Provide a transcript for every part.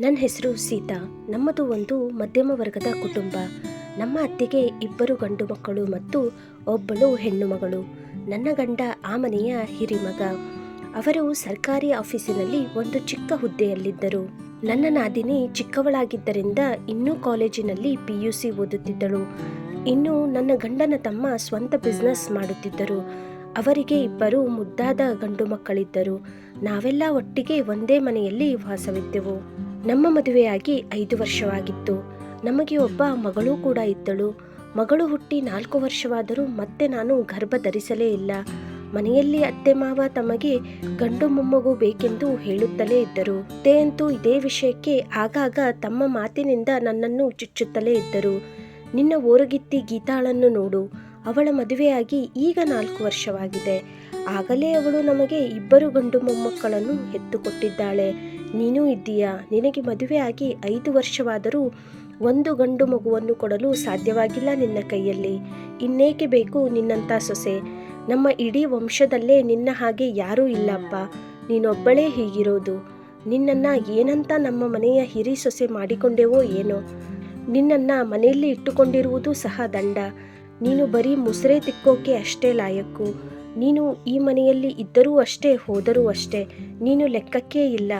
ನನ್ನ ಹೆಸರು ಸೀತಾ. ನಮ್ಮದು ಒಂದು ಮಧ್ಯಮ ವರ್ಗದ ಕುಟುಂಬ. ನಮ್ಮ ಅತ್ತೆಗೆ ಇಬ್ಬರು ಗಂಡು ಮಕ್ಕಳು ಮತ್ತು ಒಬ್ಬಳು ಹೆಣ್ಣು ಮಗಳು. ನನ್ನ ಗಂಡ ಆ ಮನೆಯ ಹಿರಿಮಗ. ಅವರು ಸರ್ಕಾರಿ ಆಫೀಸಿನಲ್ಲಿ ಒಂದು ಚಿಕ್ಕ ಹುದ್ದೆಯಲ್ಲಿದ್ದರು. ನನ್ನ ನಾದಿನಿ ಚಿಕ್ಕವಳಾಗಿದ್ದರಿಂದ ಇನ್ನೂ ಕಾಲೇಜಿನಲ್ಲಿ ಪಿ ಯು ಸಿ ಓದುತ್ತಿದ್ದಳು. ಇನ್ನು ನನ್ನ ಗಂಡನ ತಮ್ಮ ಸ್ವಂತ ಬಿಸ್ನೆಸ್ ಮಾಡುತ್ತಿದ್ದರು. ಅವರಿಗೆ ಇಬ್ಬರು ಮುದ್ದಾದ ಗಂಡು ಮಕ್ಕಳಿದ್ದರು. ನಾವೆಲ್ಲ ಒಟ್ಟಿಗೆ ಒಂದೇ ಮನೆಯಲ್ಲಿ ವಾಸವಿದ್ದೆವು. ನಮ್ಮ ಮದುವೆಯಾಗಿ ಐದು ವರ್ಷವಾಗಿತ್ತು. ನಮಗೆ ಒಬ್ಬ ಮಗಳು ಕೂಡ ಇದ್ದಳು. ಮಗಳು ಹುಟ್ಟಿ ನಾಲ್ಕು ವರ್ಷವಾದರೂ ಮತ್ತೆ ನಾನು ಗರ್ಭ ಧರಿಸಲೇ ಇಲ್ಲ. ಮನೆಯಲ್ಲಿ ಅತ್ತೆ ಮಾವ ತಮಗೆ ಗಂಡು ಮೊಮ್ಮಗು ಬೇಕೆಂದು ಹೇಳುತ್ತಲೇ ಇದ್ದರು. ಅತ್ತೆಯಂತೂ ಇದೇ ವಿಷಯಕ್ಕೆ ಆಗಾಗ ತಮ್ಮ ಮಾತಿನಿಂದ ನನ್ನನ್ನು ಚುಚ್ಚುತ್ತಲೇ ಇದ್ದರು. ನಿನ್ನ ಓರಗಿತ್ತಿ ಗೀತಾಳನ್ನು ನೋಡು. ಅವಳ ಮದುವೆಯಾಗಿ ಈಗ ನಾಲ್ಕು ವರ್ಷವಾಗಿದೆ. ಆಗಲೇ ಅವಳು ನಮಗೆ ಇಬ್ಬರು ಗಂಡು ಮೊಮ್ಮಕ್ಕಳನ್ನು ಹೆತ್ತುಕೊಟ್ಟಿದ್ದಾಳೆ. ನೀನು ಇದ್ದೀಯಾ? ನಿನಗೆ ಮದುವೆಯಾಗಿ ಐದು ವರ್ಷವಾದರೂ ಒಂದು ಗಂಡು ಮಗುವನ್ನು ಕೊಡಲು ಸಾಧ್ಯವಾಗಿಲ್ಲ ನಿನ್ನ ಕೈಯಲ್ಲಿ. ಇನ್ನೇಕೆ ಬೇಕು ನಿನ್ನಂಥ ಸೊಸೆ? ನಮ್ಮ ಇಡೀ ವಂಶದಲ್ಲೇ ನಿನ್ನ ಹಾಗೆ ಯಾರೂ ಇಲ್ಲಪ್ಪ. ನೀನೊಬ್ಬಳೇ ಹೀಗಿರೋದು. ನಿನ್ನನ್ನು ಏನಂತ ನಮ್ಮ ಮನೆಯ ಹಿರಿ ಸೊಸೆ ಮಾಡಿಕೊಂಡೆವೋ ಏನೋ? ನಿನ್ನನ್ನು ಮನೆಯಲ್ಲಿ ಇಟ್ಟುಕೊಂಡಿರುವುದು ಸಹ ದಂಡ. ನೀನು ಬರೀ ಮುಸುರೆ ತಿಕ್ಕೋಕೆ ಅಷ್ಟೇ ಲಾಯಕ್ಕು. ನೀನು ಈ ಮನೆಯಲ್ಲಿ ಇದ್ದರೂ ಅಷ್ಟೇ, ಹೋದರೂ ಅಷ್ಟೇ. ನೀನು ಲೆಕ್ಕಕ್ಕೇ ಇಲ್ಲ.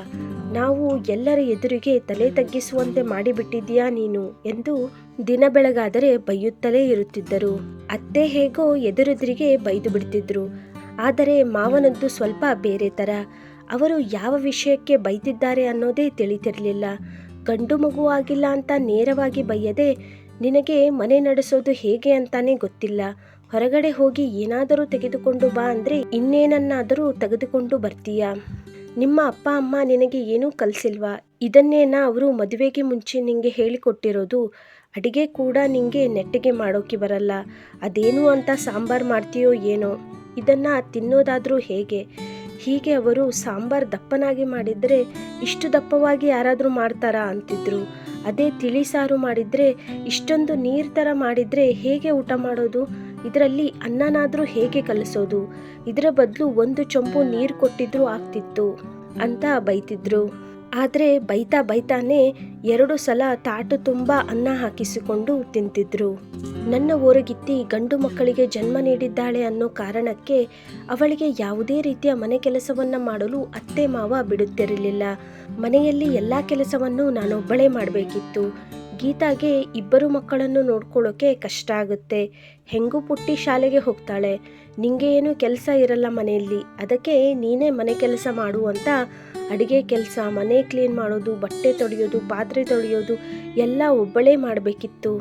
ನಾವು ಎಲ್ಲರ ಎದುರಿಗೆ ತಲೆ ತಗ್ಗಿಸುವಂತೆ ಮಾಡಿಬಿಟ್ಟಿದ್ದೀಯಾ ನೀನು ಎಂದು ದಿನ ಬೆಳಗಾದರೆ ಬೈಯುತ್ತಲೇ ಇರುತ್ತಿದ್ದರು. ಅತ್ತೆ ಹೇಗೋ ಎದುರೆದುರಿಗೆ ಬೈದು ಬಿಡ್ತಿದ್ರು. ಆದರೆ ಮಾವನದ್ದು ಸ್ವಲ್ಪ ಬೇರೆ ಥರ. ಅವರು ಯಾವ ವಿಷಯಕ್ಕೆ ಬೈತಿದ್ದಾರೆ ಅನ್ನೋದೇ ತಿಳಿತಿರಲಿಲ್ಲ. ಗಂಡು ಮಗು ಆಗಿಲ್ಲ ಅಂತ ನೇರವಾಗಿ ಬೈಯದೆ, ನಿನಗೆ ಮನೆ ನಡೆಸೋದು ಹೇಗೆ ಅಂತಾನೆ ಗೊತ್ತಿಲ್ಲ. ಹೊರಗಡೆ ಹೋಗಿ ಏನಾದರೂ ತೆಗೆದುಕೊಂಡು ಬಾ ಅಂದರೆ ಇನ್ನೇನನ್ನಾದರೂ ತೆಗೆದುಕೊಂಡು ಬರ್ತೀಯಾ? ನಿಮ್ಮ ಅಪ್ಪ ಅಮ್ಮ ನಿನಗೆ ಏನೂ ಕಲಿಸಿಲ್ವಾ? ಇದನ್ನೇನ ಅವರು ಮದುವೆಗೆ ಮುಂಚೆ ನಿಂಗೆ ಹೇಳಿಕೊಟ್ಟಿರೋದು. ಅಡಿಗೆ ಕೂಡ ನಿಂಗೆ ನೆಟ್ಟಿಗೆ ಮಾಡೋಕೆ ಬರಲ್ಲ. ಅದೇನು ಅಂತ ಸಾಂಬಾರು ಮಾಡ್ತೀಯೋ ಏನೋ? ಇದನ್ನು ತಿನ್ನೋದಾದರೂ ಹೇಗೆ? ಹೀಗೆ ಅವರು ಸಾಂಬಾರ್ ದಪ್ಪನಾಗಿ ಮಾಡಿದರೆ ಇಷ್ಟು ದಪ್ಪವಾಗಿ ಯಾರಾದರೂ ಮಾಡ್ತಾರಾ ಅಂತಿದ್ರು. ಅದೇ ತಿಳಿ ಸಾರು ಮಾಡಿದರೆ ಇಷ್ಟೊಂದು ನೀರು ಥರ ಮಾಡಿದರೆ ಹೇಗೆ ಊಟ ಮಾಡೋದು? ಇದರಲ್ಲಿ ಅನ್ನನಾದರೂ ಹೇಗೆ ಕಲಿಸೋದು? ಇದರ ಬದಲು ಒಂದು ಚೊಂಬು ನೀರು ಕೊಟ್ಟಿದ್ರೂ ಆಗ್ತಿತ್ತು ಅಂತ ಬೈತಿದ್ರು. ಆದರೆ ಬೈತಾ ಬೈತಾನೆ ಎರಡು ಸಲ ತಾಟು ತುಂಬ ಅನ್ನ ಹಾಕಿಸಿಕೊಂಡು ತಿಂತಿದ್ರು. ನನ್ನ ಓರಗಿತ್ತಿ ಗಂಡು ಮಕ್ಕಳಿಗೆ ಜನ್ಮ ನೀಡಿದ್ದಾಳೆ ಅನ್ನೋ ಕಾರಣಕ್ಕೆ ಅವಳಿಗೆ ಯಾವುದೇ ರೀತಿಯ ಮನೆ ಕೆಲಸವನ್ನು ಮಾಡಲು ಅತ್ತೆ ಮಾವ ಬಿಡುತ್ತಿರಲಿಲ್ಲ. ಮನೆಯಲ್ಲಿ ಎಲ್ಲ ಕೆಲಸವನ್ನು ನಾನೊಬ್ಬಳೇ ಮಾಡಬೇಕಿತ್ತು. ಗೀತಾಗೆ ಇಬ್ಬರು ಮಕ್ಕಳನ್ನು ನೋಡ್ಕೊಳ್ಳೋಕೆ ಕಷ್ಟ ಆಗುತ್ತೆ. ಹೆಂಗು ಪುಟ್ಟಿ ಶಾಲೆಗೆ ಹೋಗ್ತಾಳೆ. ನಿಂಗೆ ಏನು ಕೆಲಸ ಇರಲ್ಲ ಮನೆಯಲ್ಲಿ. ಅದಕ್ಕೆ ನೀನೇ ಮನೆ ಕೆಲಸ ಮಾಡು ಅಂತ ಅಡುಗೆ ಕೆಲಸ, ಮನೆ ಕ್ಲೀನ್ ಮಾಡೋದು, ಬಟ್ಟೆ ತೊಳೆಯೋದು, ಪಾತ್ರೆ ತೊಳೆಯೋದು ಎಲ್ಲ ಒಬ್ಬಳೇ ಮಾಡಬೇಕಿತ್ತು.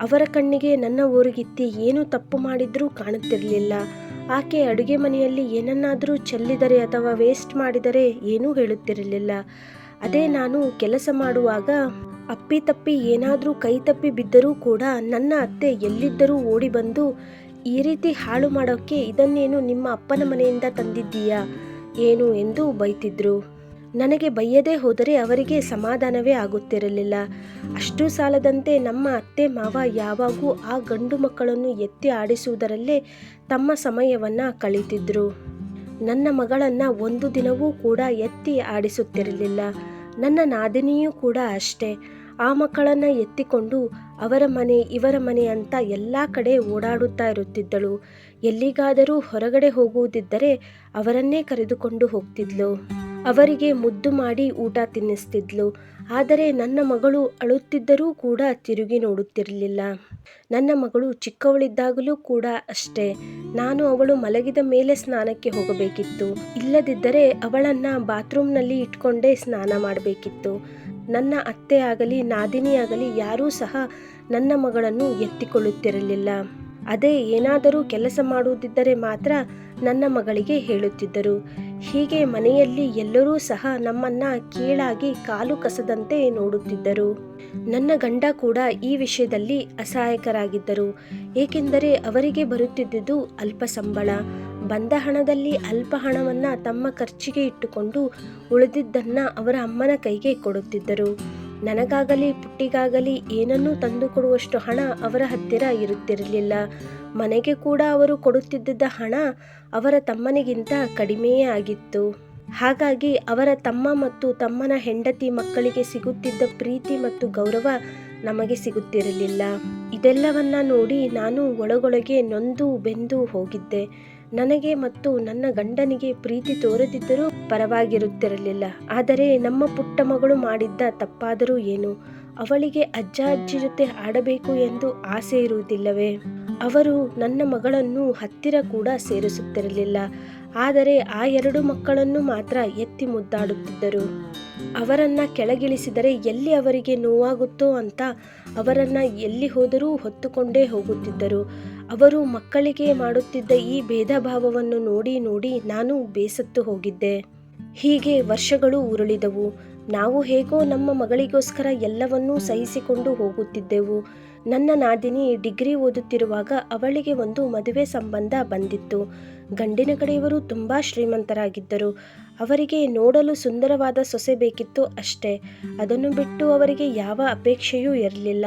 ಅವರ ಕಣ್ಣಿಗೆ ನನ್ನ ಊರಿಗಿತ್ತಿ ಏನು ತಪ್ಪು ಮಾಡಿದ್ರೂ ಕಾಣುತ್ತಿರಲಿಲ್ಲ. ಆಕೆ ಅಡುಗೆ ಮನೆಯಲ್ಲಿ ಏನನ್ನಾದರೂ ಚೆಲ್ಲಿದರೆ ಅಥವಾ ವೇಸ್ಟ್ ಮಾಡಿದರೆ ಏನೂ ಹೇಳುತ್ತಿರಲಿಲ್ಲ. ಅದೇ ನಾನು ಕೆಲಸ ಮಾಡುವಾಗ ಅಪ್ಪಿ ತಪ್ಪಿ ಏನಾದರೂ ಕೈ ತಪ್ಪಿ ಬಿದ್ದರೂ ಕೂಡ ನನ್ನ ಅತ್ತೆ ಎಲ್ಲಿದ್ದರೂ ಓಡಿ ಬಂದು ಈ ರೀತಿ ಹಾಳು ಮಾಡೋಕ್ಕೆ ಇದನ್ನೇನು ನಿಮ್ಮ ಅಪ್ಪನ ಮನೆಯಿಂದ ತಂದಿದ್ದೀಯಾ? ಏನು ಎಂದು ಬೈತಿದ್ರು. ನನಗೆ ಬೈಯದೇ ಹೋದರೆ ಅವರಿಗೆ ಸಮಾಧಾನವೇ ಆಗುತ್ತಿರಲಿಲ್ಲ. ಅಷ್ಟು ಸಾಲದಂತೆ ನಮ್ಮ ಅತ್ತೆ ಮಾವ ಯಾವಾಗೂ ಆ ಗಂಡು ಮಕ್ಕಳನ್ನು ಎತ್ತಿ ಆಡಿಸುವುದರಲ್ಲೇ ತಮ್ಮ ಸಮಯವನ್ನು ಕಳೀತಿದ್ರು. ನನ್ನ ಮಗಳನ್ನು ಒಂದು ದಿನವೂ ಕೂಡ ಎತ್ತಿ ಆಡಿಸುತ್ತಿರಲಿಲ್ಲ. ನನ್ನ ನಾದಿನಿಯೂ ಕೂಡ ಅಷ್ಟೇ. ಆ ಮಕ್ಕಳನ್ನು ಎತ್ತಿಕೊಂಡು ಅವರ ಮನೆ, ಇವರ ಮನೆ ಅಂತ ಎಲ್ಲ ಕಡೆ ಓಡಾಡುತ್ತಾ ಇರುತ್ತಿದ್ದಳು. ಎಲ್ಲಿಗಾದರೂ ಹೊರಗಡೆ ಹೋಗುವುದಿದ್ದರೆ ಅವರನ್ನೇ ಕರೆದುಕೊಂಡು ಹೋಗ್ತಿದ್ಲು. ಅವರಿಗೆ ಮುದ್ದು ಮಾಡಿ ಊಟ ತಿನ್ನಿಸ್ತಿದ್ಲು. ಆದರೆ ನನ್ನ ಮಗಳು ಅಳುತ್ತಿದ್ದರೂ ಕೂಡ ತಿರುಗಿ ನೋಡುತ್ತಿರಲಿಲ್ಲ. ನನ್ನ ಮಗಳು ಚಿಕ್ಕವಳಿದ್ದಾಗಲೂ ಕೂಡ ಅಷ್ಟೇ. ನಾನು ಅವಳು ಮಲಗಿದ ಮೇಲೆ ಸ್ನಾನಕ್ಕೆ ಹೋಗಬೇಕಿತ್ತು. ಇಲ್ಲದಿದ್ದರೆ ಅವಳನ್ನು ಬಾತ್ರೂಮ್ನಲ್ಲಿ ಇಟ್ಕೊಂಡೇ ಸ್ನಾನ ಮಾಡಬೇಕಿತ್ತು. ನನ್ನ ಅತ್ತೆ ಆಗಲಿ, ನಾದಿನಿ ಆಗಲಿ ಯಾರೂ ಸಹ ನನ್ನ ಮಗಳನ್ನು ಎತ್ತಿಕೊಳ್ಳುತ್ತಿರಲಿಲ್ಲ. ಅದೇ ಏನಾದರೂ ಕೆಲಸ ಮಾಡುವುದಿದ್ದರೆ ಮಾತ್ರ ನನ್ನ ಮಗಳಿಗೆ ಹೇಳುತ್ತಿದ್ದರು. ಹೀಗೆ ಮನೆಯಲ್ಲಿ ಎಲ್ಲರೂ ಸಹ ನಮ್ಮನ್ನ ಕೀಳಾಗಿ ಕಾಲು ಕಸದಂತೆ ನೋಡುತ್ತಿದ್ದರು. ನನ್ನ ಗಂಡ ಕೂಡ ಈ ವಿಷಯದಲ್ಲಿ ಅಸಹಾಯಕರಾಗಿದ್ದರು. ಏಕೆಂದರೆ ಅವರಿಗೆ ಬರುತ್ತಿದ್ದುದು ಅಲ್ಪ ಸಂಬಳ ಬಂದ ಹಣದಲ್ಲಿ ಅಲ್ಪ ಹಣವನ್ನು ತಮ್ಮ ಖರ್ಚಿಗೆ ಇಟ್ಟುಕೊಂಡು ಉಳಿದಿದ್ದನ್ನು ಅವರ ಅಮ್ಮನ ಕೈಗೆ ಕೊಡುತ್ತಿದ್ದರು. ನನಗಾಗಲಿ ಪುಟ್ಟಿಗಾಗಲಿ ಏನನ್ನೂ ತಂದು ಕೊಡುವಷ್ಟು ಹಣ ಅವರ ಹತ್ತಿರ ಇರುತ್ತಿರಲಿಲ್ಲ. ಮನೆಗೆ ಕೂಡ ಅವರು ಕೊಡುತ್ತಿದ್ದ ಹಣ ಅವರ ತಮ್ಮನಿಗಿಂತ ಕಡಿಮೆಯೇ ಆಗಿತ್ತು. ಹಾಗಾಗಿ ಅವರ ತಮ್ಮ ಮತ್ತು ತಮ್ಮನ ಹೆಂಡತಿ ಮಕ್ಕಳಿಗೆ ಸಿಗುತ್ತಿದ್ದ ಪ್ರೀತಿ ಮತ್ತು ಗೌರವ ನಮಗೆ ಸಿಗುತ್ತಿರಲಿಲ್ಲ. ಇದೆಲ್ಲವನ್ನ ನೋಡಿ ನಾನು ಒಳಗೊಳಗೆ ನೊಂದು ಬೆಂದು ಹೋಗಿದ್ದೆ. ನನಗೆ ಮತ್ತು ನನ್ನ ಗಂಡನಿಗೆ ಪ್ರೀತಿ ತೋರದಿದ್ದರೂ ಪರವಾಗಿರುತ್ತಿರಲಿಲ್ಲ. ಆದರೆ ನಮ್ಮ ಪುಟ್ಟ ಮಗಳು ಮಾಡಿದ್ದ ತಪ್ಪಾದರೂ ಏನು? ಅವಳಿಗೆ ಅಜ್ಜ ಅಜ್ಜಿ ಜೊತೆ ಆಡಬೇಕು ಎಂದು ಆಸೆ ಇರುವುದಿಲ್ಲವೇ? ಅವರು ನನ್ನ ಮಗಳನ್ನು ಹತ್ತಿರ ಕೂಡ ಸೇರಿಸುತ್ತಿರಲಿಲ್ಲ. ಆದರೆ ಆ ಎರಡು ಮಕ್ಕಳನ್ನು ಮಾತ್ರ ಎತ್ತಿ ಮುದ್ದಾಡುತ್ತಿದ್ದರು. ಅವರನ್ನ ಕೆಳಗಿಳಿಸಿದರೆ ಎಲ್ಲಿ ಅವರಿಗೆ ನೋವಾಗುತ್ತೋ ಅಂತ ಅವರನ್ನ ಎಲ್ಲಿ ಹೋದರೂ ಹೊತ್ತುಕೊಂಡೇ ಹೋಗುತ್ತಿದ್ದರು. ಅವರು ಮಕ್ಕಳಿಗೆ ಮಾಡುತ್ತಿದ್ದ ಈ ಭೇದ ಭಾವವನ್ನು ನೋಡಿ ನೋಡಿ ನಾನು ಬೇಸತ್ತು ಹೋಗಿದ್ದೆ. ಹೀಗೆ ವರ್ಷಗಳು ಉರುಳಿದವು. ನಾವು ಹೇಗೋ ನಮ್ಮ ಮಗಳಿಗೋಸ್ಕರ ಎಲ್ಲವನ್ನೂ ಸಹಿಸಿಕೊಂಡು ಹೋಗುತ್ತಿದ್ದೆವು. ನನ್ನ ನಾದಿನಿ ಡಿಗ್ರಿ ಓದುತ್ತಿರುವಾಗ ಅವಳಿಗೆ ಒಂದು ಮದುವೆ ಸಂಬಂಧ ಬಂದಿತ್ತು. ಗಂಡಿನ ಕಡೆಯವರು ತುಂಬ ಶ್ರೀಮಂತರಾಗಿದ್ದರು. ಅವರಿಗೆ ನೋಡಲು ಸುಂದರವಾದ ಸೊಸೆ ಬೇಕಿತ್ತು ಅಷ್ಟೇ. ಅದನ್ನು ಬಿಟ್ಟು ಅವರಿಗೆ ಯಾವ ಅಪೇಕ್ಷೆಯೂ ಇರಲಿಲ್ಲ.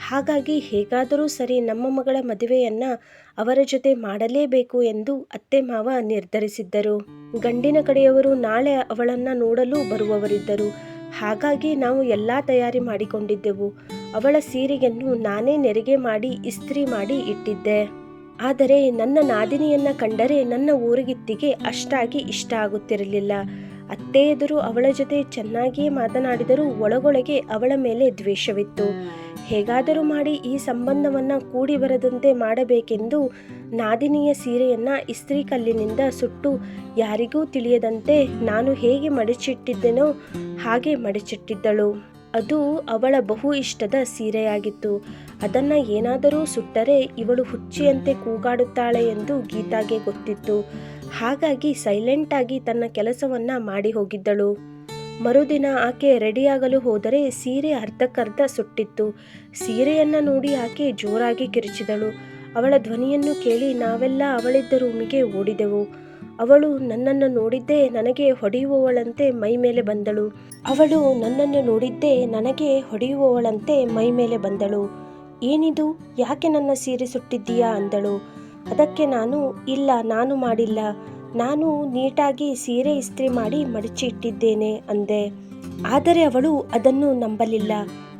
ಹಾಗಾಗಿ ಹೇಗಾದರೂ ಸರಿ ನಮ್ಮ ಮಗಳ ಮದುವೆಯನ್ನು ಅವರ ಜೊತೆ ಮಾಡಲೇಬೇಕು ಎಂದು ಅತ್ತೆ ಮಾವ ನಿರ್ಧರಿಸಿದ್ದರು. ಗಂಡಿನ ಕಡೆಯವರು ನಾಳೆ ಅವಳನ್ನ ನೋಡಲು ಬರುವವರಿದ್ದರು. ಹಾಗಾಗಿ ನಾವು ಎಲ್ಲ ತಯಾರಿ ಮಾಡಿಕೊಂಡಿದ್ದೆವು. ಅವಳ ಸೀರೆಯನ್ನು ನಾನೇ ನೆರಿಗೆ ಮಾಡಿ ಇಸ್ತ್ರಿ ಮಾಡಿ ಇಟ್ಟಿದ್ದೆ. ಆದರೆ ನನ್ನ ನಾದಿನಿಯನ್ನ ಕಂಡರೆ ನನ್ನ ಊರಿಗಿತ್ತಿಗೆ ಅಷ್ಟಾಗಿ ಇಷ್ಟ ಆಗುತ್ತಿರಲಿಲ್ಲ. ಅತ್ತೆ ಎದುರು ಅವಳ ಜೊತೆ ಚೆನ್ನಾಗಿಯೇ ಮಾತನಾಡಿದರೂ ಒಳಗೊಳಗೆ ಅವಳ ಮೇಲೆ ದ್ವೇಷವಿತ್ತು. ಹೇಗಾದರೂ ಮಾಡಿ ಈ ಸಂಬಂಧವನ್ನ ಕೂಡಿ ಬರದಂತೆ ಮಾಡಬೇಕೆಂದು ನಾದಿನಿಯ ಸೀರೆಯನ್ನ ಇಸ್ತ್ರಿ ಕಲ್ಲಿನಿಂದ ಸುಟ್ಟು ಯಾರಿಗೂ ತಿಳಿಯದಂತೆ ನಾನು ಹೇಗೆ ಮಡಚಿಟ್ಟಿದ್ದೆನೋ ಹಾಗೆ ಮಡಚಿಟ್ಟಿದ್ದಳು. ಅದು ಅವಳ ಬಹು ಇಷ್ಟದ ಸೀರೆಯಾಗಿತ್ತು. ಅದನ್ನ ಏನಾದರೂ ಸುಟ್ಟರೆ ಇವಳು ಹುಚ್ಚಿಯಂತೆ ಕೂಗಾಡುತ್ತಾಳೆ ಎಂದು ಗೀತಾಗೆ ಗೊತ್ತಿತ್ತು. ಹಾಗಾಗಿ ಸೈಲೆಂಟ್ ಆಗಿ ತನ್ನ ಕೆಲಸವನ್ನ ಮಾಡಿ ಹೋಗಿದ್ದಳು. ಮರುದಿನ ಆಕೆ ರೆಡಿಯಾಗಲು ಹೋದರೆ ಸೀರೆ ಅರ್ಧಕ್ಕರ್ಧ ಸುಟ್ಟಿತ್ತು. ಸೀರೆಯನ್ನ ನೋಡಿ ಆಕೆ ಜೋರಾಗಿ ಕಿರಿಚಿದಳು. ಅವಳ ಧ್ವನಿಯನ್ನು ಕೇಳಿ ನಾವೆಲ್ಲ ಅವಳಿದ್ದ ರೂಮಿಗೆ ಓಡಿದೆವು. ಅವಳು ನನ್ನನ್ನು ನೋಡಿದ್ದೇ ನನಗೆ ಹೊಡೆಯುವವಳಂತೆ ಮೈ ಮೇಲೆ ಬಂದಳು. ಅವಳು ನನ್ನನ್ನು ನೋಡಿದ್ದೇ ನನಗೆ ಹೊಡೆಯುವವಳಂತೆ ಮೈ ಮೇಲೆ ಬಂದಳು. ಏನಿದು? ಯಾಕೆ ನನ್ನ ಸೀರೆ ಸುಟ್ಟಿದ್ದೀಯಾ? ಅಂದಳು. ಅದಕ್ಕೆ ನಾನು, ಇಲ್ಲ, ನಾನು ಮಾಡಿಲ್ಲ. ನಾನು ನೀಟಾಗಿ ಸೀರೆ ಇಸ್ತ್ರಿ ಮಾಡಿ ಮಡಚಿ ಇಟ್ಟಿದ್ದೇನೆ ಅಂದೆ. ಆದರೆ ಅವಳು ಅದನ್ನು ನಂಬಲಿಲ್ಲ.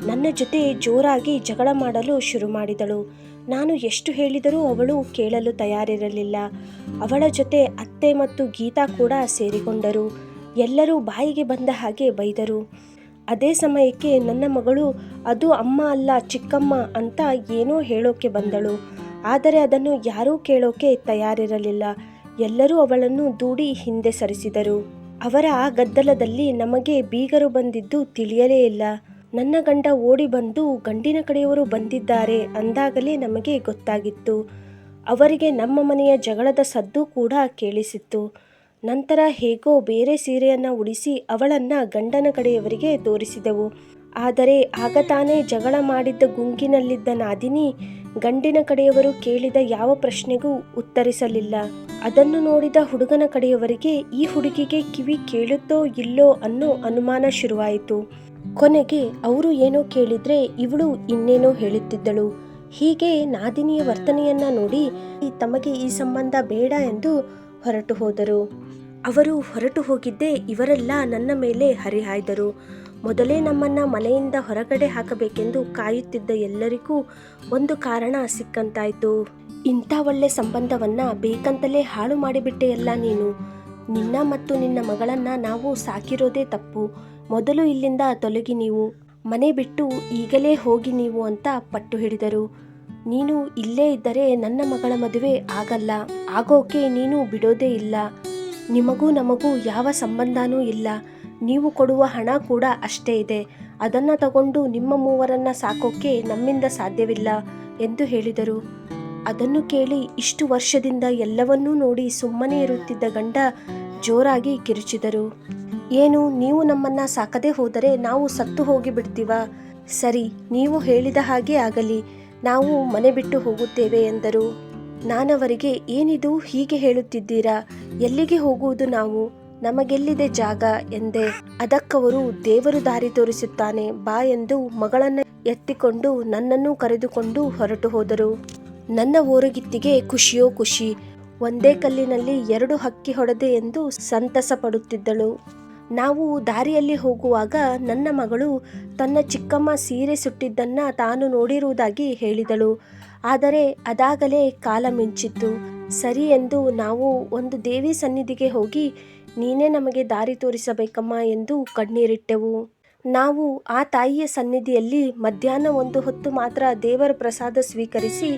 ನನ್ನ ಜೊತೆ ಜೋರಾಗಿ ಜಗಳ ಮಾಡಲು ಶುರು ಮಾಡಿದಳು. ನಾನು ಎಷ್ಟು ಹೇಳಿದರೂ ಅವಳು ಕೇಳಲು ತಯಾರಿರಲಿಲ್ಲ. ಅವಳ ಜೊತೆ ಅತ್ತೆ ಮತ್ತು ಗೀತಾ ಕೂಡ ಸೇರಿಕೊಂಡರು. ಎಲ್ಲರೂ ಬಾಯಿಗೆ ಬಂದ ಹಾಗೆ ಬೈದರು. ಅದೇ ಸಮಯಕ್ಕೆ ನನ್ನ ಮಗಳು, ಅದು ಅಮ್ಮ ಅಲ್ಲ ಚಿಕ್ಕಮ್ಮ ಅಂತ ಏನೋ ಹೇಳೋಕೆ ಬಂದಳು. ಆದರೆ ಅದನ್ನು ಯಾರೂ ಕೇಳೋಕೆ ತಯಾರಿರಲಿಲ್ಲ. ಎಲ್ಲರೂ ಅವಳನ್ನು ದೂಡಿ ಹಿಂದೆ ಸರಿಸಿದರು. ಅವರ ಆ ಗದ್ದಲದಲ್ಲಿ ನಮಗೆ ಬೀಗರು ಬಂದಿದ್ದು ತಿಳಿಯಲೇ ಇಲ್ಲ. ನನ್ನ ಗಂಡ ಓಡಿ ಬಂದು ಗಂಡಿನ ಕಡೆಯವರು ಬಂದಿದ್ದಾರೆ ಅಂದಾಗಲೇ ನಮಗೆ ಗೊತ್ತಾಗಿತ್ತು. ಅವರಿಗೆ ನಮ್ಮ ಮನೆಯ ಜಗಳದ ಸದ್ದು ಕೂಡ ಕೇಳಿಸಿತ್ತು. ನಂತರ ಹೇಗೋ ಬೇರೆ ಸೀರೆಯನ್ನು ಉಡಿಸಿ ಅವಳನ್ನು ಗಂಡನ ಕಡೆಯವರಿಗೆ ತೋರಿಸಿದೆವು. ಆದರೆ ಆಗ ತಾನೇ ಜಗಳ ಮಾಡಿದ್ದ ಗುಂಗಿನಲ್ಲಿದ್ದ ನಾದಿನಿ ಗಂಡಿನ ಕಡೆಯವರು ಕೇಳಿದ ಯಾವ ಪ್ರಶ್ನೆಗೂ ಉತ್ತರಿಸಲಿಲ್ಲ. ಅದನ್ನು ನೋಡಿದ ಹುಡುಗನ ಕಡೆಯವರಿಗೆ ಈ ಹುಡುಗಿಗೆ ಕಿವಿ ಕೇಳುತ್ತೋ ಇಲ್ಲೋ ಅನ್ನೋ ಅನುಮಾನ ಶುರುವಾಯಿತು. ಕೊನೆಗೆ ಅವರು ಏನೋ ಕೇಳಿದ್ರೆ ಇವಳು ಇನ್ನೇನೋ ಹೇಳುತ್ತಿದ್ದಳು. ಹೀಗೆ ನಾದಿನಿಯ ವರ್ತನೆಯನ್ನ ನೋಡಿ ತಮಗೆ ಈ ಸಂಬಂಧ ಬೇಡ ಎಂದು ಹೊರಟು ಹೋದರು. ಅವರು ಹೊರಟು ಹೋಗಿದ್ದೇ ಇವರೆಲ್ಲ ನನ್ನ ಮೇಲೆ ಹರಿಹಾಯ್ದರು. ಮೊದಲೇ ನಮ್ಮನ್ನು ಮನೆಯಿಂದ ಹೊರಗಡೆ ಹಾಕಬೇಕೆಂದು ಕಾಯುತ್ತಿದ್ದ ಎಲ್ಲರಿಗೂ ಒಂದು ಕಾರಣ ಸಿಕ್ಕಂತಾಯ್ತು. ಇಂಥ ಒಳ್ಳೆ ಸಂಬಂಧವನ್ನ ಬೇಕಂತಲೇ ಹಾಳು ಮಾಡಿಬಿಟ್ಟೆಯಲ್ಲ ನೀನು. ನಿನ್ನ ಮತ್ತು ನಿನ್ನ ಮಗಳನ್ನ ನಾವು ಸಾಕಿರೋದೇ ತಪ್ಪು. ಮೊದಲು ಇಲ್ಲಿಂದ ತೊಲಗಿ ನೀವು. ಮನೆ ಬಿಟ್ಟು ಈಗಲೇ ಹೋಗಿ ನೀವು ಅಂತ ಪಟ್ಟು ಹಿಡಿದರು. ನೀನು ಇಲ್ಲೇ ಇದ್ದರೆ ನನ್ನ ಮಗಳ ಮದುವೆ ಆಗಲ್ಲ. ಆಗೋಕೆ ನೀನು ಬಿಡೋದೇ ಇಲ್ಲ. ನಿಮಗೂ ನಮಗೂ ಯಾವ ಸಂಬಂಧನೂ ಇಲ್ಲ. ನೀವು ಕೊಡುವ ಹಣ ಕೂಡ ಅಷ್ಟೇ ಇದೆ. ಅದನ್ನು ತಗೊಂಡು ನಿಮ್ಮ ಮೂವರನ್ನ ಸಾಕೋಕೆ ನಮ್ಮಿಂದ ಸಾಧ್ಯವಿಲ್ಲ, ಎಂದು ಹೇಳಿದರು. ಅದನ್ನು ಕೇಳಿ ಇಷ್ಟು ವರ್ಷದಿಂದ ಎಲ್ಲವನ್ನೂ ನೋಡಿ ಸುಮ್ಮನೆ ಇರುತ್ತಿದ್ದ ಗಂಡ ಜೋರಾಗಿ ಕಿರುಚಿದರು. ಏನು, ನೀವು ನಮ್ಮನ್ನ ಸಾಕದೆ ಹೋದರೆ ನಾವು ಸತ್ತು ಹೋಗಿ ಬಿಡ್ತೀವ? ಸರಿ, ನೀವು ಹೇಳಿದ ಹಾಗೆ ಆಗಲಿ, ನಾವು ಮನೆ ಬಿಟ್ಟು ಹೋಗುತ್ತೇವೆ, ಎಂದರು. ನಾನವರಿಗೆ, ಏನಿದು ಹೀಗೆ ಹೇಳುತ್ತಿದ್ದೀರಾ? ಎಲ್ಲಿಗೆ ಹೋಗುವುದು ನಾವು? ನಮಗೆಲ್ಲಿದೆ ಜಾಗ ಎಂದೆ ಅದಕ್ಕವರು ದೇವರು ದಾರಿ ತೋರಿಸುತ್ತಾನೆ ಬಾ ಎಂದು ಮಗಳನ್ನ ಎತ್ತಿಕೊಂಡು ನನ್ನನ್ನು ಕರೆದುಕೊಂಡು ಹೊರಟು ಹೋದರು. ನನ್ನ ಓರಗಿತ್ತಿಗೆ ಖುಷಿಯೋ ಖುಷಿ, ಒಂದೇ ಕಲ್ಲಿನಲ್ಲಿ ಎರಡು ಹಕ್ಕಿ ಹೊಡೆದೆ ಎಂದು ಸಂತಸ ಪಡುತ್ತಿದ್ದಳು. ನಾವು ದಾರಿಯಲ್ಲಿ ಹೋಗುವಾಗ ನನ್ನ ಮಗಳು ತನ್ನ ಚಿಕ್ಕಮ್ಮ ಸೀರೆ ಸುಟ್ಟಿದ್ದನ್ನ ತಾನು ನೋಡಿರುವುದಾಗಿ ಹೇಳಿದಳು. ಆದರೆ ಅದಾಗಲೇ ಕಾಲ ಮಿಂಚಿತ್ತು. ಸರಿ ಎಂದು ನಾವು ಒಂದು ದೇವಿ ಸನ್ನಿಧಿಗೆ ಹೋಗಿ ನೀನೇ ನಮಗೆ ದಾರಿ ತೋರಿಸಬೇಕಮ್ಮ ಎಂದು ಕಣ್ಣೀರಿಟ್ಟೆವು. ನಾವು ಆ ತಾಯಿಯ ಸನ್ನಿಧಿಯಲ್ಲಿ ಮಧ್ಯಾಹ್ನ ಒಂದು ಹೊತ್ತು ಮಾತ್ರ ದೇವರ ಪ್ರಸಾದ ಸ್ವೀಕರಿಸಿ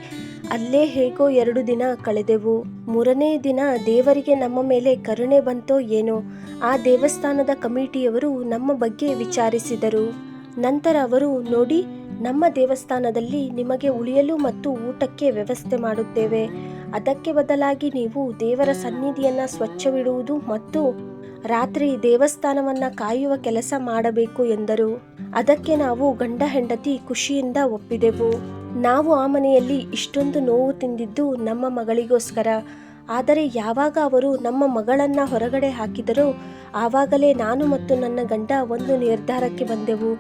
ಅಲ್ಲೇ ಹೇಗೋ ಎರಡು ದಿನ ಕಳೆದೆವು. ಮೂರನೇ ದಿನ ದೇವರಿಗೆ ನಮ್ಮ ಮೇಲೆ ಕರುಣೆ ಬಂತೋ ಏನೋ, ಆ ದೇವಸ್ಥಾನದ ಕಮಿಟಿಯವರು ನಮ್ಮ ಬಗ್ಗೆ ವಿಚಾರಿಸಿದರು. ನಂತರ ಅವರು, ನೋಡಿ, ನಮ್ಮ ದೇವಸ್ಥಾನದಲ್ಲಿ ನಿಮಗೆ ಉಳಿಯಲು ಮತ್ತು ಊಟಕ್ಕೆ ವ್ಯವಸ್ಥೆ ಮಾಡುತ್ತೇವೆ. ಅದಕ್ಕೆ ಬದಲಾಗಿ ನೀವು ದೇವರ ಸನ್ನಿಧಿಯನ್ನು ಸ್ವಚ್ಛವಿಡುವುದು ಮತ್ತು ರಾತ್ರಿ ದೇವಸ್ಥಾನವನ್ನ ಕಾಯುವ ಕೆಲಸ ಮಾಡಬೇಕು ಎಂದರು. ಅದಕ್ಕೆ ನಾವು ಗಂಡ ಹೆಂಡತಿ ಖುಷಿಯಿಂದ ಒಪ್ಪಿದೆವು. ನಾವು ಆ ಮನೆಯಲ್ಲಿ ಇಷ್ಟೊಂದು ನೋವು ತಿಂದಿದ್ದು ನಮ್ಮ ಮಗಳಿಗೋಸ್ಕರ. ಆದರೆ ಯಾವಾಗ ಅವರು ನಮ್ಮ ಮಗಳನ್ನ ಹೊರಗಡೆ ಹಾಕಿದರೋ ಆವಾಗಲೇ ನಾನು ಮತ್ತು ನನ್ನ ಗಂಡ ಒಂದು ನಿರ್ಧಾರಕ್ಕೆ ಬಂದೆವು.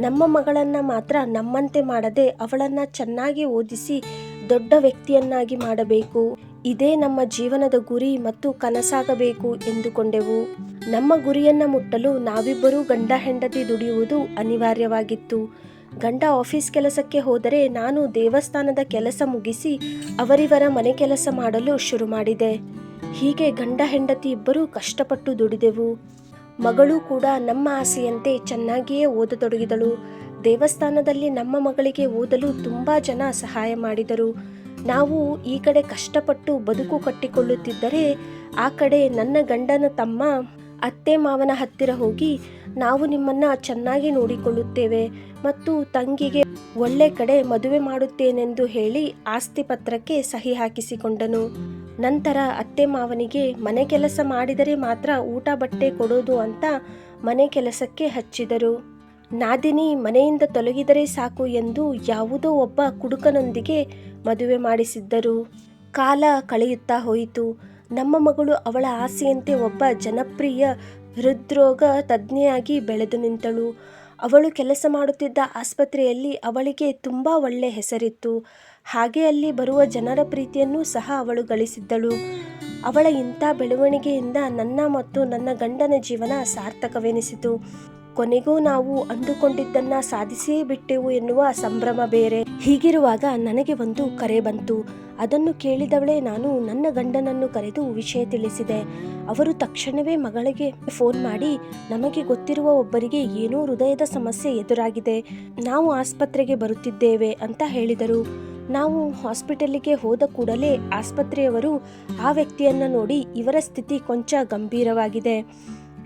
ನಮ್ಮ ಮಗಳನ್ನ ಮಾತ್ರ ನಮ್ಮಂತೆ ಮಾಡದೆ ಅವಳನ್ನ ಚೆನ್ನಾಗಿ ಓದಿಸಿ ದೊಡ್ಡ ವ್ಯಕ್ತಿಯನ್ನಾಗಿ ಮಾಡಬೇಕು. ಇದೇ ನಮ್ಮ ಜೀವನದ ಗುರಿ ಮತ್ತು ಕನಸಾಗಬೇಕು ಎಂದುಕೊಂಡೆವು. ನಮ್ಮ ಗುರಿಯನ್ನ ಮುಟ್ಟಲು ನಾವಿಬ್ಬರೂ ಗಂಡ ಹೆಂಡತಿ ದುಡಿಯುವುದು ಅನಿವಾರ್ಯವಾಗಿತ್ತು. ಗಂಡ ಆಫೀಸ್ ಕೆಲಸಕ್ಕೆ ಹೋದರೆ ನಾನು ದೇವಸ್ಥಾನದ ಕೆಲಸ ಮುಗಿಸಿ ಅವರಿವರ ಮನೆ ಕೆಲಸ ಮಾಡಲು ಶುರು ಮಾಡಿದೆ. ಹೀಗೆ ಗಂಡ ಹೆಂಡತಿ ಇಬ್ಬರೂ ಕಷ್ಟಪಟ್ಟು ದುಡಿದೆವು. ಮಗಳು ಕೂಡ ನಮ್ಮ ಆಸೆಯಂತೆ ಚೆನ್ನಾಗಿಯೇ ಓದತೊಡಗಿದಳು. ದೇವಸ್ಥಾನದಲ್ಲಿ ನಮ್ಮ ಮಗಳಿಗೆ ಓದಲು ತುಂಬ ಜನ ಸಹಾಯ ಮಾಡಿದರು. ನಾವು ಈ ಕಡೆ ಕಷ್ಟಪಟ್ಟು ಬದುಕು ಕಟ್ಟಿಕೊಳ್ಳುತ್ತಿದ್ದರೆ ಆ ಕಡೆ ನನ್ನ ಗಂಡನ ತಮ್ಮ, ಅತ್ತೆ ಮಾವನ ಹತ್ತಿರ ಹೋಗಿ ನಾವು ನಿಮ್ಮನ್ನ ಚೆನ್ನಾಗಿ ನೋಡಿಕೊಳ್ಳುತ್ತೇವೆ ಮತ್ತು ತಂಗಿಗೆ ಒಳ್ಳೆ ಕಡೆ ಮದುವೆ ಮಾಡುತ್ತೇನೆಂದು ಹೇಳಿ ಆಸ್ತಿ ಪತ್ರಕ್ಕೆ ಸಹಿ ಹಾಕಿಸಿಕೊಂಡನು. ನಂತರ ಅತ್ತೆ ಮಾವನಿಗೆ ಮನೆ ಕೆಲಸ ಮಾಡಿದರೆ ಮಾತ್ರ ಊಟ ಬಟ್ಟೆ ಕೊಡೋದು ಅಂತ ಮನೆ ಕೆಲಸಕ್ಕೆ ಹಚ್ಚಿದರು. ನಾದಿನಿ ಮನೆಯಿಂದ ತೊಲಗಿದರೆ ಸಾಕು ಎಂದು ಯಾವುದೋ ಒಬ್ಬ ಕುಡುಕನೊಂದಿಗೆ ಮದುವೆ ಮಾಡಿಸಿದ್ದರು. ಕಾಲ ಕಳೆಯುತ್ತಾ ಹೋಯಿತು. ನಮ್ಮ ಮಗಳು ಅವಳ ಆಸೆಯಂತೆ ಒಬ್ಬ ಜನಪ್ರಿಯ ಹೃದ್ರೋಗ ತಜ್ಞೆಯಾಗಿ ಬೆಳೆದು ನಿಂತಳು. ಅವಳು ಕೆಲಸ ಮಾಡುತ್ತಿದ್ದ ಆಸ್ಪತ್ರೆಯಲ್ಲಿ ಅವಳಿಗೆ ತುಂಬ ಒಳ್ಳೆ ಹೆಸರಿತ್ತು. ಹಾಗೆ ಅಲ್ಲಿ ಬರುವ ಜನರ ಪ್ರೀತಿಯನ್ನು ಸಹ ಅವಳು ಗಳಿಸಿದ್ದಳು. ಅವಳ ಇಂಥ ಬೆಳವಣಿಗೆಯಿಂದ ನನ್ನ ಮತ್ತು ನನ್ನ ಗಂಡನ ಜೀವನ ಸಾರ್ಥಕವೆನಿಸಿತು. ಕೊನೆಗೂ ನಾವು ಅಂದುಕೊಂಡಿದ್ದನ್ನ ಸಾಧಿಸಿಯೇ ಬಿಟ್ಟೆವು ಎನ್ನುವ ಸಂಭ್ರಮ ಬೇರೆ. ಹೀಗಿರುವಾಗ ನನಗೆ ಒಂದು ಕರೆ ಬಂತು. ಅದನ್ನು ಕೇಳಿದವಳೆ ನಾನು ನನ್ನ ಗಂಡನನ್ನು ಕರೆದು ವಿಷಯ ತಿಳಿಸಿದೆ. ಅವರು ತಕ್ಷಣವೇ ಮಗಳಿಗೆ ಫೋನ್ ಮಾಡಿ, ನಮಗೆ ಗೊತ್ತಿರುವ ಒಬ್ಬರಿಗೆ ಏನೋ ಹೃದಯದ ಸಮಸ್ಯೆ ಎದುರಾಗಿದೆ. ನಾವು ಆಸ್ಪತ್ರೆಗೆ ಬರುತ್ತಿದ್ದೇವೆ ಅಂತ ಹೇಳಿದರು. ನಾವು ಹಾಸ್ಪಿಟಲಿಗೆ ಹೋದ ಕೂಡಲೇ ಆಸ್ಪತ್ರೆಯವರು ಆ ವ್ಯಕ್ತಿಯನ್ನು ನೋಡಿ ಇವರ ಸ್ಥಿತಿ ಕೊಂಚ ಗಂಭೀರವಾಗಿದೆ.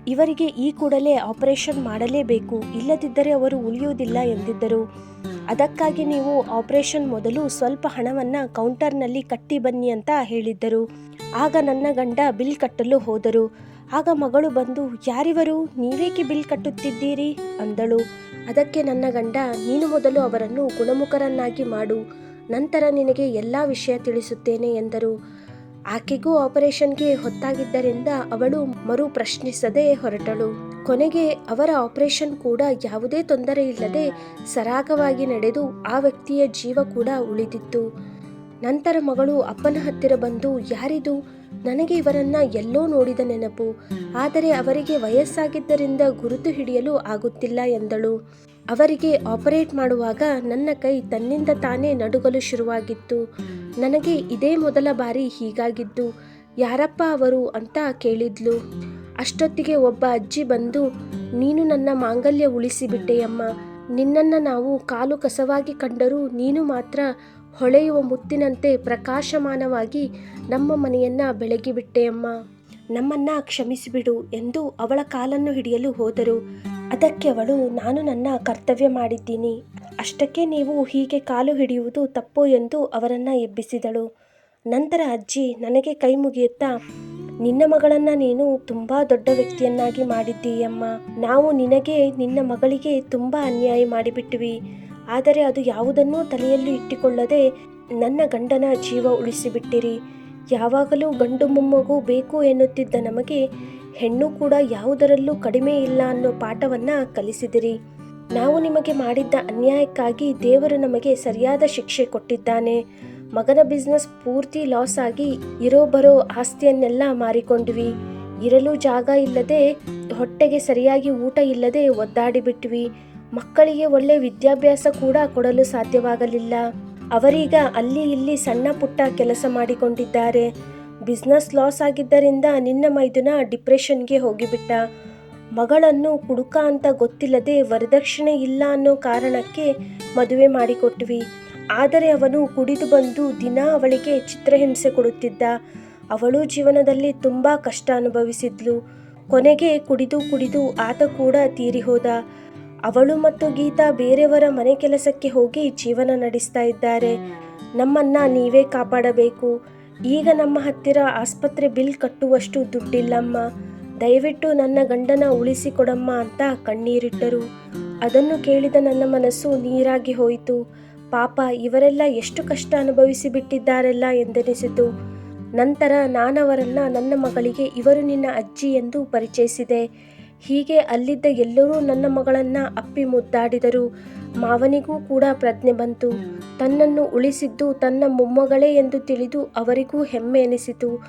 ಇವರಿಗೆ ಈ ಕೂಡಲೇ ಆಪರೇಷನ್ ಮಾಡಲೇಬೇಕು, ಇಲ್ಲದಿದ್ದರೆ ಅವರು ಉಳಿಯುವುದಿಲ್ಲ ಎಂದಿದ್ದರು. ಅದಕ್ಕಾಗಿ ನೀವು ಆಪರೇಷನ್ ಮೊದಲು ಸ್ವಲ್ಪ ಹಣವನ್ನು ಕೌಂಟರ್ನಲ್ಲಿ ಕಟ್ಟಿ ಬನ್ನಿ ಅಂತ ಹೇಳಿದ್ದರು. ಆಗ ನನ್ನ ಗಂಡ ಬಿಲ್ ಕಟ್ಟಲು ಹೋದರು. ಆಗ ಮಗಳು ಬಂದು, ಯಾರಿವರು? ನೀವೇಕೆ ಬಿಲ್ ಕಟ್ಟುತ್ತಿದ್ದೀರಿ? ಅಂದಳು. ಅದಕ್ಕೆ ನನ್ನ ಗಂಡ, ನೀನು ಮೊದಲು ಅವರನ್ನು ಗುಣಮುಖರನ್ನಾಗಿ ಮಾಡು. ನಂತರ ನಿನಗೆ ಎಲ್ಲ ವಿಷಯ ತಿಳಿಸುತ್ತೇನೆ ಎಂದರು. ಆಕೆಗೂ ಆಪರೇಷನ್ಗೆ ಹೊತ್ತಾಗಿದ್ದರಿಂದ ಅವಳು ಮರು ಪ್ರಶ್ನಿಸದೆ ಹೊರಟಳು. ಕೊನೆಗೆ ಅವರ ಆಪರೇಷನ್ ಕೂಡ ಯಾವುದೇ ತೊಂದರೆ ಇಲ್ಲದೆ ಸರಾಗವಾಗಿ ನಡೆದು ಆ ವ್ಯಕ್ತಿಯ ಜೀವ ಕೂಡ ಉಳಿದಿತ್ತು. ನಂತರ ಮಗಳು ಅಪ್ಪನ ಹತ್ತಿರ ಬಂದು, ಯಾರಿದು? ನನಗೆ ಇವರನ್ನ ಎಲ್ಲೋ ನೋಡಿದ ನೆನಪು. ಆದರೆ ಅವರಿಗೆ ವಯಸ್ಸಾಗಿದ್ದರಿಂದ ಗುರುತು ಹಿಡಿಯಲು ಆಗುತ್ತಿಲ್ಲ ಎಂದಳು. ಅವರಿಗೆ ಆಪರೇಟ್ ಮಾಡುವಾಗ ನನ್ನ ಕೈ ತನ್ನಿಂದ ತಾನೇ ನಡುಗಲು ಶುರುವಾಗಿತ್ತು. ನನಗೆ ಇದೇ ಮೊದಲ ಬಾರಿ ಹೀಗಾಗಿದ್ದು, ಯಾರಪ್ಪ ಅವರು ಅಂತ ಕೇಳಿದ್ಲು. ಅಷ್ಟೊತ್ತಿಗೆ ಒಬ್ಬ ಅಜ್ಜಿ ಬಂದು, ನೀನು ನನ್ನ ಮಾಂಗಲ್ಯ ಉಳಿಸಿಬಿಟ್ಟೆಯಮ್ಮ. ನಿನ್ನನ್ನು ನಾವು ಕಾಲು ಕಸವಾಗಿ ಕಂಡರೂ ನೀನು ಮಾತ್ರ ಹೊಳೆಯುವ ಮುತ್ತಿನಂತೆ ಪ್ರಕಾಶಮಾನವಾಗಿ ನಮ್ಮ ಮನೆಯನ್ನು ಬೆಳಗಿಬಿಟ್ಟೆಯಮ್ಮ. ನಮ್ಮನ್ನ ಕ್ಷಮಿಸಿಬಿಡು ಎಂದು ಅವಳ ಕಾಲನ್ನು ಹಿಡಿಯಲು ಹೋದರು. ಅದಕ್ಕೆ ಅವಳು, ನಾನು ನನ್ನ ಕರ್ತವ್ಯ ಮಾಡಿದ್ದೀನಿ. ಅಷ್ಟಕ್ಕೆ ನೀವು ಹೀಗೆ ಕಾಲು ಹಿಡಿಯುವುದು ತಪ್ಪು ಎಂದು ಅವರನ್ನ ಎಬ್ಬಿಸಿದಳು. ನಂತರ ಅಜ್ಜಿ, ನನಗೆ ಕೈ ಮುಗಿಯುತ್ತಾ? ನಿನ್ನ ಮಗಳನ್ನ ನೀನು ತುಂಬಾ ದೊಡ್ಡ ವ್ಯಕ್ತಿಯನ್ನಾಗಿ ಮಾಡಿದ್ದೀಯಮ್ಮ ನಾವು ನಿನಗೆ, ನಿನ್ನ ಮಗಳಿಗೆ ತುಂಬಾ ಅನ್ಯಾಯ ಮಾಡಿಬಿಟ್ಟಿವಿ ಆದರೆ ಅದು ಯಾವುದನ್ನೂ ತಲೆಯಲ್ಲಿ ಇಟ್ಟುಕೊಳ್ಳದೆ ನನ್ನ ಗಂಡನ ಜೀವ ಉಳಿಸಿಬಿಟ್ಟಿರಿ. ಯಾವಾಗಲೂ ಗಂಡು ಮೊಮ್ಮಗು ಬೇಕು ಎನ್ನುತ್ತಿದ್ದ ನಮಗೆ ಹೆಣ್ಣು ಕೂಡ ಯಾವುದರಲ್ಲೂ ಕಡಿಮೆ ಇಲ್ಲ ಅನ್ನೋ ಪಾಠವನ್ನ ಕಲಿಸಿದಿರಿ. ನಾವು ನಿಮಗೆ ಮಾಡಿದ್ದ ಅನ್ಯಾಯಕ್ಕಾಗಿ ದೇವರು ನಮಗೆ ಸರಿಯಾದ ಶಿಕ್ಷೆ ಕೊಟ್ಟಿದ್ದಾನೆ. ಮಗನ ಬಿಸ್ನೆಸ್ ಪೂರ್ತಿ ಲಾಸ್ ಆಗಿ ಇರೋ ಬರೋ ಆಸ್ತಿಯನ್ನೆಲ್ಲ ಮಾರಿಕೊಂಡ್ವಿ. ಇರಲು ಜಾಗ ಇಲ್ಲದೆ, ಹೊಟ್ಟೆಗೆ ಸರಿಯಾಗಿ ಊಟ ಇಲ್ಲದೆ ಒದ್ದಾಡಿಬಿಟ್ವಿ. ಮಕ್ಕಳಿಗೆ ಒಳ್ಳೆ ವಿದ್ಯಾಭ್ಯಾಸ ಕೂಡ ಕೊಡಲು ಸಾಧ್ಯವಾಗಲಿಲ್ಲ. ಅವರೀಗ ಅಲ್ಲಿ ಇಲ್ಲಿ ಸಣ್ಣ ಪುಟ್ಟ ಕೆಲಸ ಮಾಡಿಕೊಂಡಿದ್ದಾರೆ. ಬಿಸ್ನೆಸ್ ಲಾಸ್ ಆಗಿದ್ದರಿಂದ ನಿನ್ನ ಮೈದುನ ಡಿಪ್ರೆಷನ್ಗೆ ಹೋಗಿಬಿಟ್ಟ. ಮಗಳನ್ನು ಕುಡುಕ ಅಂತ ಗೊತ್ತಿಲ್ಲದೆ ವರದಕ್ಷಿಣೆ ಇಲ್ಲ ಅನ್ನೋ ಕಾರಣಕ್ಕೆ ಮದುವೆ ಮಾಡಿಕೊಟ್ವಿ. ಆದರೆ ಅವನು ಕುಡಿದು ಬಂದು ದಿನ ಅವಳಿಗೆ ಚಿತ್ರಹಿಂಸೆ ಕೊಡುತ್ತಿದ್ದ. ಅವಳು ಜೀವನದಲ್ಲಿ ತುಂಬ ಕಷ್ಟ ಅನುಭವಿಸಿದ್ಲು. ಕೊನೆಗೆ ಕುಡಿದು ಕುಡಿದು ಆತ ಕೂಡ ತೀರಿ ಹೋದ ಅವಳು ಮತ್ತು ಗೀತಾ ಬೇರೆಯವರ ಮನೆ ಕೆಲಸಕ್ಕೆ ಹೋಗಿ ಜೀವನ ನಡೆಸ್ತಾ ಇದ್ದಾರೆ. ನಮ್ಮನ್ನ ನೀವೇ ಕಾಪಾಡಬೇಕು. ಈಗ ನಮ್ಮ ಹತ್ತಿರ ಆಸ್ಪತ್ರೆ ಬಿಲ್ ಕಟ್ಟುವಷ್ಟು ದುಡ್ಡಿಲ್ಲಮ್ಮ. ದಯವಿಟ್ಟು ನನ್ನ ಗಂಡನ ಉಳಿಸಿಕೊಡಮ್ಮ ಅಂತ ಕಣ್ಣೀರಿಟ್ಟರು. ಅದನ್ನು ಕೇಳಿದ ನನ್ನ ಮನಸ್ಸು ನೀರಾಗಿ ಹೋಯಿತು. ಪಾಪ, ಇವರೆಲ್ಲ ಎಷ್ಟು ಕಷ್ಟ ಅನುಭವಿಸಿ ಬಿಟ್ಟಿದ್ದಾರೆಲ್ಲ ಎಂದೆನಿಸಿತು. ನಂತರ ನಾನವರನ್ನ ನನ್ನ ಮಗಳಿಗೆ ಇವರು ನಿನ್ನ ಅಜ್ಜಿ ಎಂದು ಪರಿಚಯಿಸಿದೆ. ಹೀಗೆ ಅಲ್ಲಿದ್ದ ಎಲ್ಲರೂ ನನ್ನ ಮಗಳನ್ನ ಅಪ್ಪಿ ಮುದ್ದಾಡಿದರು. ಮಾವನಿಗೂ ಕೂಡ ಪ್ರಜ್ಞೆ ಬಂತು. ತನ್ನನ್ನು ಉಳಿಸಿದ್ದು ತನ್ನ ಮೊಮ್ಮಗಳೇ ಎಂದು ತಿಳಿದು ಅವರಿಗೂ ಹೆಮ್ಮೆ ಎನಿಸಿತು.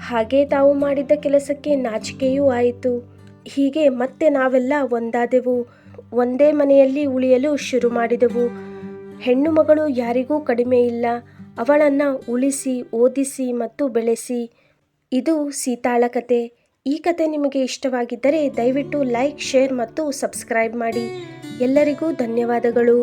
ಹಾಗೆ ತಾವು ಮಾಡಿದ್ದ ಕೆಲಸಕ್ಕೆ ನಾಚಿಕೆಯೂ ಆಯಿತು. ಹೀಗೆ ಮತ್ತೆ ನಾವೆಲ್ಲ ಒಂದಾದೆವು. ಒಂದೇ ಮನೆಯಲ್ಲಿ ಉಳಿಯಲು ಶುರು ಮಾಡಿದೆವು. ಹೆಣ್ಣು ಮಗಳು ಯಾರಿಗೂ ಕಡಿಮೆ ಇಲ್ಲ. ಅವಳನ್ನು ಉಳಿಸಿ, ಓದಿಸಿ ಮತ್ತು ಬೆಳೆಸಿ. ಇದು ಸೀತಾಳ ಕತೆ. ಈ ಕತೆ ನಿಮಗೆ ಇಷ್ಟವಾಗಿದ್ದರೆ ದಯವಿಟ್ಟು ಲೈಕ್ ಶೇರ್ ಮತ್ತು ಸಬ್ಸ್ಕ್ರೈಬ್ ಮಾಡಿ. ಎಲ್ಲರಿಗೂ ಧನ್ಯವಾದಗಳು.